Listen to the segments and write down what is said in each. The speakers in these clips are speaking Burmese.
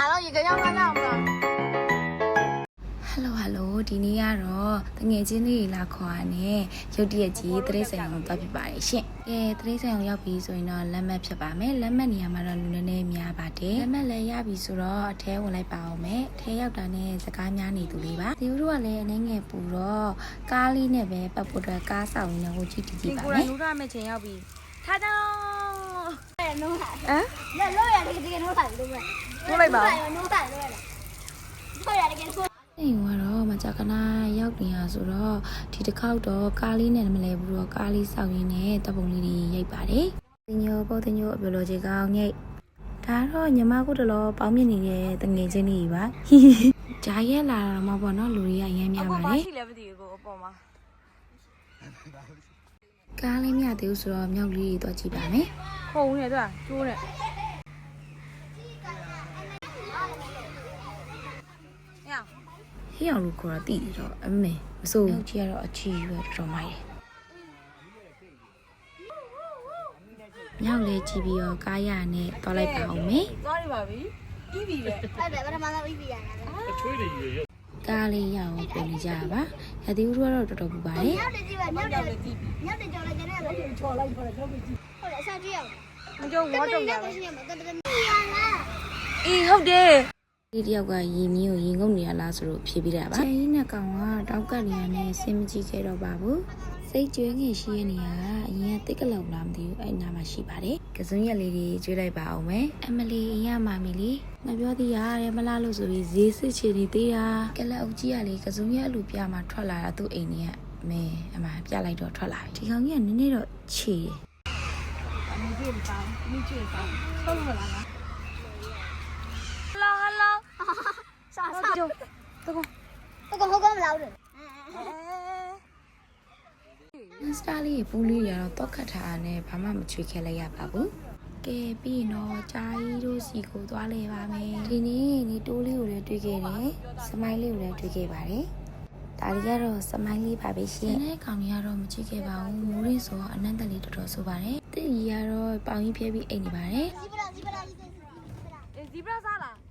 ဟာတော့ရေကြောင်လာတော့မလား Hello Hello ဒီနေ့ကတော့တငယ်ချင်းတွေလာခေါ်ရနဲ့ရုတ်တရက်ကြီးတရိတ်ဆိုင်အောင်သွားဖြစ်ပါတယ်ရှင်။ကဲတရိတ်ဆိုင်အောင်ရောက်ပြီဆိုရင်တော့လက်မှတ်ဖြစ်ပါမယ်။လက်မှတ်နေရာမှာတော့လူနည်းနည်းများပါတယ်။လက်မှတ်လည်းရပြီဆိုတော့အထဲဝင်လိုက်ပါအောင်မယ်။အထဲရောက်တာနဲ့စကားများနေသူလေးပါ။ဒီလိုကလည်းအနေငယ်ပူတော့ကားလေးနဲ့ပဲပတ်ဖို့အတွက်ကားဆောင်ရင်းနဲ့ဟိုကြည့်ကြည့်ပါမယ်။ဒီကူကလူရမယ့်ချိန်ရောက်ပြီ။ထားတော့ဟဲ့နော်။ဟမ်။လက်လို့ရတယ်ဒီကနေ့တော့ဆိုင်လို့ပဲ။ ထိုးလိုက်ပါနိုးတာလေထိုးရတကယ်ထိုးအိမ်ကတော့မကြကနာရောက်နေတာဆိုတော့ဒီတစ်ခေါက်တော့ကားလေးနဲ့မလဲဘူးတော့ကားလေးစောက်ရင်းနဲ့တပ်ပုံလေးတွေရိုက်ပါတယ်။တင်ညိုပုတ်တင်ညိုအဘလိုကြီးကောင်းညိတ်ဒါတော့ညီမကိုတလောပေါင်းမြင်နေတဲ့တငယ်ချင်းတွေပါ။ဂျာရဲလာတာမှပေါ့နော်လူတွေကရမ်းများပါလေ။အပေါ်မှာရှိလည်းမသိဘူးကိုအပေါ်မှာ။ကားလေးမြသေးဘူးဆိုတော့မြောက်လေးတွေတော့ကြည့်ပါမယ်။ခုံနေတော့ကျိုးနေ။ ဟိအောင်လို့ခေါ်တာတိတယ်တော့အမေမစိုးဘူးကြီးကတော့အချီရွယ်တော်တော်မိုက်တယ်ညောင်လေးကြည့်ပြီးတော့ကားရနဲ့သွားလိုက်ပါအောင်မေသွားရပါပြီပြီးပြီလေဟုတ်တယ်ပထမဆုံးပြီးပြီရတယ်အချွေးတွေရွယ်ရကားလေးရအောင်ပြင်ကြပါရတိဦးတို့ကတော့တော်တော်ပူပါတယ်ညောင်လေးကြည့်ပါညောင်လေးကြည့်ညောင်လေးကြော်လိုက်တဲ့အဲ့ဒါချော်လိုက်ပါတော့ကြည့်ဟုတ်တယ်အစားကြည့်ရအောင်မကြောဝါတော့ပါလေအေးဟုတ်တယ် ဒီတယောက်ကရေမင်းကိုရေငုပ်နေရလားဆိုတော့ဖြေပြတာပါ။ချန်ကြီးနဲ့ကောင်ကတောက်ကတ်နေရနဲ့စင်မကြည့်ခဲ့တော့ပါဘူး။စိတ်ကြွေးငင်ရှိရနေရကအရင်ကတိတ်ကလောက်လားမသိဘူးအဲ့နာမှာရှိပါတယ်။ကစွန်းရက်လေးတွေကြွေးလိုက်ပါအောင်မယ်။အမလီအရမမီလေးငါပြောသေးရတယ်မလားလို့ဆိုပြီးဈေးစစ်ချင်နေသေးတာ။ကလက်အုပ်ကြီးကလေကစွန်းရက်အလူပြမှာထွက်လာတာသူ့အိမ်ကြီးကအမေအမပြလိုက်တော့ထွက်လာပြီ။ဒီကောင်ကြီးကနည်းနည်းတော့ခြေတယ်။အမေကြည့်မပါဘူး။မကြည့်ပါဘူး။ဆုံးမလား။ ကြုံတကောတကောဟုတ်ကောမလားဘူးအင်စတာလေးပူးလေးရတော့တော့ခတ်ထားတာနဲ့ဘာမှမချွေခဲလိုက်ရပါဘူး။ကဲပြီးတော့ကြာကြီးတို့စီကိုသွားလဲပါမယ်။ဒီနေ့ဒီတိုးလေးကိုလည်းတွေ့ခဲ့တယ်။စမိုင်းလေးကိုလည်းတွေ့ခဲ့ပါတယ်။ဒါတွေကတော့စမိုင်းလေးပါပဲရှင်။ဒီနေ့ကောင်ကြီးကတော့မချွေခဲ့ပါဘူး။မိုးရင်းဆိုတော့အနံ့တက်လေးတော်တော်ဆိုပါတယ်။တင့်ကြီးကတော့ပေါင်ကြီးဖြဲပြီးအိတ်နေပါတယ်။ဇီဘရာဇီဘရာဇီဘရာ။အဲဇီဘရာစားလား။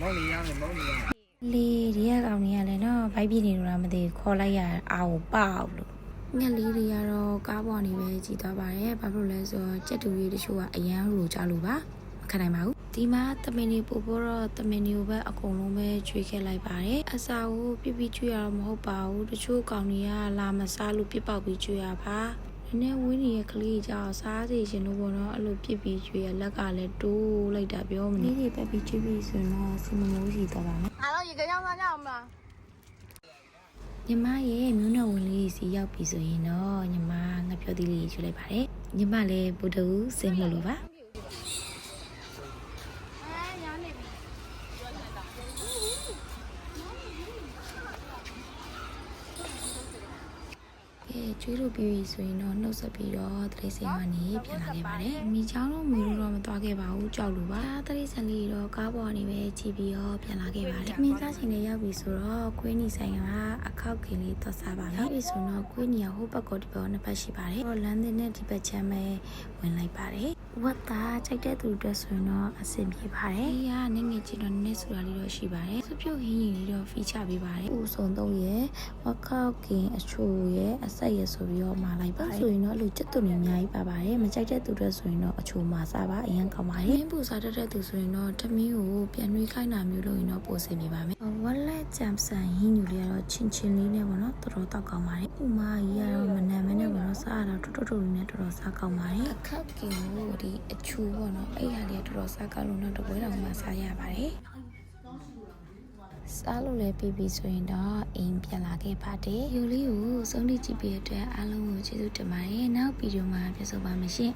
မောင်နေရမယ်မောင်နေရမယ်လေဒီကကောင်ကြီးကလည်းနော်ဘိုက်ပြနေလို့လားမသိဘူးခေါ်လိုက်ရအာကိုပေါ့လို့ငက်လေးတွေကတော့ကားပေါ်နေပဲကြည်သွားပါတယ်ဘာဖြစ်လို့လဲဆိုတော့ကြက်တူကြီးတချို့ကအရန်လိုကြလို့ပါမခံနိုင်ပါဘူးဒီမှာတမင်နေပို့ဖို့တော့တမင်နေကိုပဲအကုန်လုံးပဲကျွေးခဲ့လိုက်ပါတယ်အစာကိုပြပြကျွေးရတော့မဟုတ်ပါဘူးတချို့ကောင်တွေကလာမစားလို့ပြစ်ပေါက်ပြီးကျွေးရပါ နည်းနည်းဝင်းနေတဲ့ကလေးကြောင့်စားစီရှင်တို့ပေါ့နော်အဲ့လိုပြစ်ပြီးရွေရလက်ကလည်းတိုးလိုက်တာပြောမနေကြီးပက်ပြီးချွေးပြီးဆိုတော့စင်မိုးစီတော့ပါမယ်အားလုံးရေကြောင်သားကြအောင်မလားညီမရဲ့မျိုးနွယ်ဝင်လေးစီရောက်ပြီဆိုရင်တော့ညီမငါပြောသေးလေးရွှေလိုက်ပါတယ်ညီမလည်းဗုဒ္ဓဦးစင်မိုးလိုပါ ကဲကျွေးလို့ပြီးပြီဆိုရင်တော့နှုတ်ဆက်ပြီးတော့တရိတ်စိမ်ကနေပြန်လာခဲ့ပါတယ်။မိချောင်းတော့မီလို့တော့မသွားခဲ့ပါဘူးကြောက်လို့ပါ။တရိတ်ဆန်လေးတော့ကားပေါ်ကနေပဲကြည့်ပြီးတော့ပြန်လာခဲ့ပါတယ်။မိသားချင်းလေးရောက်ပြီဆိုတော့ခွေးနီဆိုင်ကအခောက်ကင်လေးသွားစားပါမယ်။ရောက်ပြီဆိုတော့ခွေးနီကဟိုဘက်ကဒီဘက်နှစ်ဘက်ရှိပါတယ်။တော့လမ်းတင်နဲ့ဒီဘက်ချမ်းပဲဝင်လိုက်ပါတယ်။ဝတ်သားကြိုက်တဲ့သူတွေဆိုရင်တော့အဆင်ပြေပါတယ်။ဒီကနည်းငယ်ချင်းတော့နည်းနည်းဆိုတာလေးတော့ရှိပါတယ်။စပြုတ်ဟင်းရင်လေးတော့ feature ပေးပါတယ်။ဥဆုံသုံးရဲ့ဝက်ခောက်ကင်အချိုရဲ့အဆက်ရဲ့ဆိုပြီးတော့မှာလိုက်ပါတယ်။ဆိုရင်တော့အဲ့လိုချက်သွနေအများကြီးပါပါတယ်။မကြိုက်တဲ့သူတွေဆိုရင်တော့အချိုမှာစားပါအရင်ကောင်းပါတယ်။မင်းပူစားတတ်တဲ့သူဆိုရင်တော့ထမင်းကိုပြန်နှွေးခိုင်းတာမျိုးလို့ရင်တော့ပိုစင်နေပါမယ်။ဝက်လက်ကြံဆန်ဟင်းယူလေးကတော့ချင်းချင်းလေးနဲ့ပေါ့နော်တော်တော်တောက်ကောင်းပါတယ်။ဥမာကြီးကတော့မနမ်းမနဲ့ပေါ့နော်စားရတော့တော်တော်လေးနဲ့တော်တော်စားကောင်းပါတယ်။အခက်ကင်ကိုဒီအချူပေါ့နော်အဲ့ဟာလေးကတော်တော်စားကောင်းလို့တော့တပွဲတော်မှစားရပါတယ်။ စားလို့လည်းပြီးပြီဆိုရင်တော့အိမ်ပြန်လာခဲ့ပါတယ်။ယူလေးကိုစုံးတိကြည့်ပြီးတဲ့အတွက်အားလုံးကိုကျေးဇူးတင်ပါတယ်။နောက်ဗီဒီယိုမှာပြန်ဆုံပါမယ်ရှင်